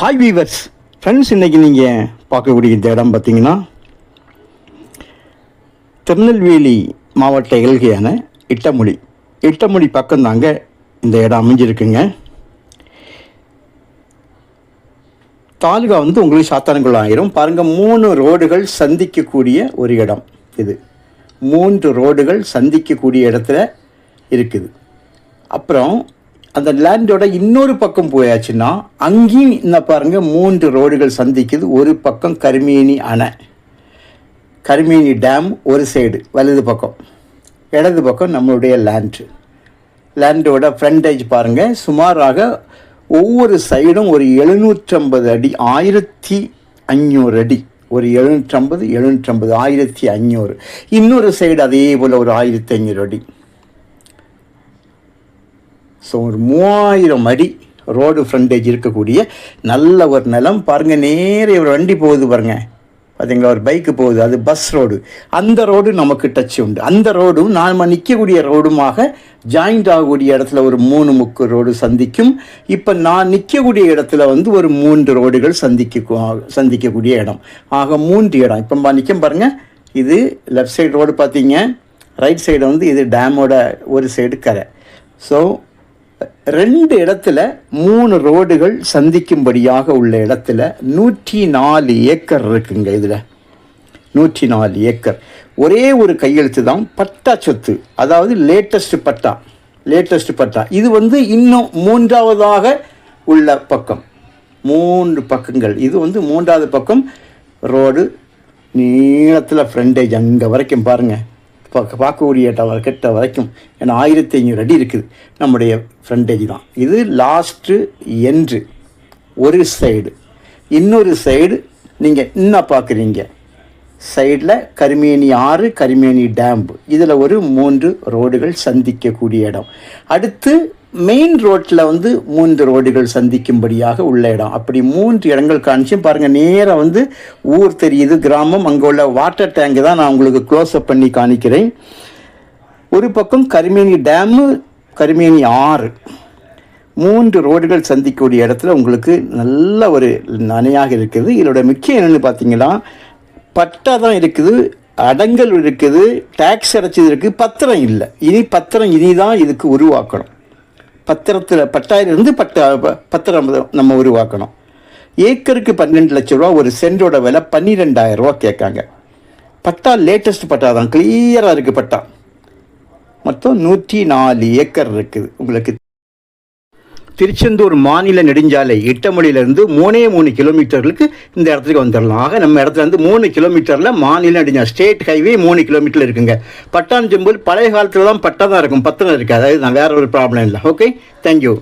Hi viewers friends இன்றைக்கி நீங்கள் பார்க்கக்கூடிய இந்த இடம் பார்த்தீங்கன்னா திருநெல்வேலி மாவட்ட இயல்கையான இட்டமொழி இட்டமொழி பக்கம் தாங்க இந்த இடம் அமைஞ்சிருக்குங்க. தாலுகா வந்து உங்களுக்கு சாத்தானங்குளம் ஆயிரும். பாருங்கள் மூணு ரோடுகள் சந்திக்கக்கூடிய ஒரு இடம் இது. மூன்று ரோடுகள் சந்திக்கக்கூடிய இடத்துல இருக்குது. அப்புறம் அந்த லேண்டோட இன்னொரு பக்கம் போயாச்சுன்னா அங்கேயும் இந்த பாருங்கள் மூன்று ரோடுகள் சந்திக்குது. ஒரு பக்கம் கருமேனி அணை. கருமேனி டேம் ஒரு சைடு வலது பக்கம். இடது பக்கம் நம்மளுடைய லேண்டு லேண்டோட ஃப்ரண்டேஜ் பாருங்கள் சுமாராக ஒவ்வொரு சைடும் ஒரு எழுநூற்றம்பது அடி ஆயிரத்தி ஐநூறு அடி. ஒரு எழுநூற்றம்பது எழுநூற்றம்பது ஆயிரத்தி ஐநூறு. இன்னொரு சைடு அதே போல் ஒரு ஆயிரத்தி ஐநூறு அடி. ஸோ ஒரு மூவாயிரம் அடி ரோடு ஃப்ரண்டேஜ் இருக்கக்கூடிய நல்ல ஒரு நிலம். பாருங்கள் நேர ஒரு வண்டி போகுது பாருங்கள் பார்த்தீங்களா ஒரு பைக்கு போகுது அது பஸ் ரோடு அந்த ரோடு நமக்கு டச் உண்டு. அந்த ரோடும் நாம் நிற்கக்கூடிய ரோடுமாக ஜாயிண்ட் ஆகக்கூடிய இடத்துல ஒரு மூணு முக்கு ரோடு சந்திக்கும். இப்போ நான் நிற்கக்கூடிய இடத்துல வந்து ஒரு மூன்று ரோடுகள் சந்திக்க சந்திக்கக்கூடிய இடம். ஆக மூன்று இடம். இப்போ நிற்கும் பாருங்கள் இது லெஃப்ட் சைடு ரோடு பார்த்தீங்க ரைட் சைடு வந்து இது டேமோட ஒரு சைடு கரை. ஸோ ரெண்டு இடத்துல மூணு ரோடுகள் சந்திக்கும்படியாக உள்ள இடத்துல நூற்றி நாலு ஏக்கர் இருக்குங்க இதில். நூற்றி நாலு ஏக்கர். ஒரே ஒரு கையெழுத்து தான் பட்டா சொத்து. அதாவது லேட்டஸ்ட் பட்டா. லேட்டஸ்ட் பட்டா. இது வந்து இன்னும் மூன்றாவதாக உள்ள பக்கம். மூன்று பக்கங்கள். இது வந்து மூன்றாவது பக்கம். ரோடு. நீளத்தில் ஃப்ரண்டேஜ் அங்கே வரைக்கும் பாருங்கள் பார்க்கக்கூடிய டவர் கட்ட வரைக்கும் ஏன்னா ஆயிரத்தி ஐநூறு அடி இருக்குது. நம்முடைய ஃப்ரண்டேஜ் தான். இது லாஸ்ட்டு என்று ஒரு சைடு இன்னொரு சைடு நீங்கள் இன்னும் பார்க்குறீங்க? சைடில் கருமேனி ஆறு கருமேனி டேம்பு இதில் ஒரு மூன்று ரோடுகள் சந்திக்கக்கூடிய இடம். அடுத்து மெயின் ரோட்டில் வந்து மூன்று ரோடுகள் சந்திக்கும்படியாக உள்ள இடம். அப்படி மூன்று இடங்கள் காணிச்சும் பாருங்கள் நேராக வந்து ஊர் தெரியுது கிராமம் அங்கே உள்ள வாட்டர் டேங்கு தான் நான் உங்களுக்கு க்ளோஸ்அப் பண்ணி காணிக்கிறேன். ஒரு பக்கம் கருமேனி டேமு கருமேனி ஆறு மூன்று ரோடுகள் சந்திக்கக்கூடிய இடத்துல உங்களுக்கு நல்ல ஒரு நனையாக இருக்குது. இதோட முக்கியம் என்னென்னு பார்த்தீங்கன்னா பட்டா தான் இருக்குது அடங்கல் இருக்குது டேக்ஸ் அடைச்சது இருக்குது பத்திரம் இல்லை. இனி பத்திரம் இனி தான் இதுக்கு உருவாக்கணும். பத்திரத்தில் பட்டாயிலிருந்து பட்ட பத்திரம் நம்ம உருவாக்கணும். ஏக்கருக்கு பன்னெண்டு லட்ச ரூபா ஒரு சென்டோட விலை பன்னிரெண்டாயிரம் ரூபா கேட்காங்க. பட்டா லேட்டஸ்ட் பட்டா தான். கிளியராக இருக்குது பட்டா. மொத்தம் நூற்றி நாலு ஏக்கர் இருக்குது. உங்களுக்கு திருச்செந்தூர் மாநில நெடுஞ்சாலை இட்டமொழியிலேருந்து மூணே மூணு கிலோமீட்டர்களுக்கு இந்த இடத்துக்கு வந்துடலாம். ஆக நம்ம இடத்துல இருந்து மூணு கிலோமீட்டரில் மாநில நெடுஞ்சாலை ஸ்டேட் ஹைவே மூணு கிலோமீட்டர் இருக்குங்க. பட்டான் செம்பூர் பழைய காலத்தில் தான் பட்டா தான் இருக்கும் பத்திரம் இருக்காது அது நான் வேற ஒரு ப்ராப்ளம் இல்லை. Okay thank you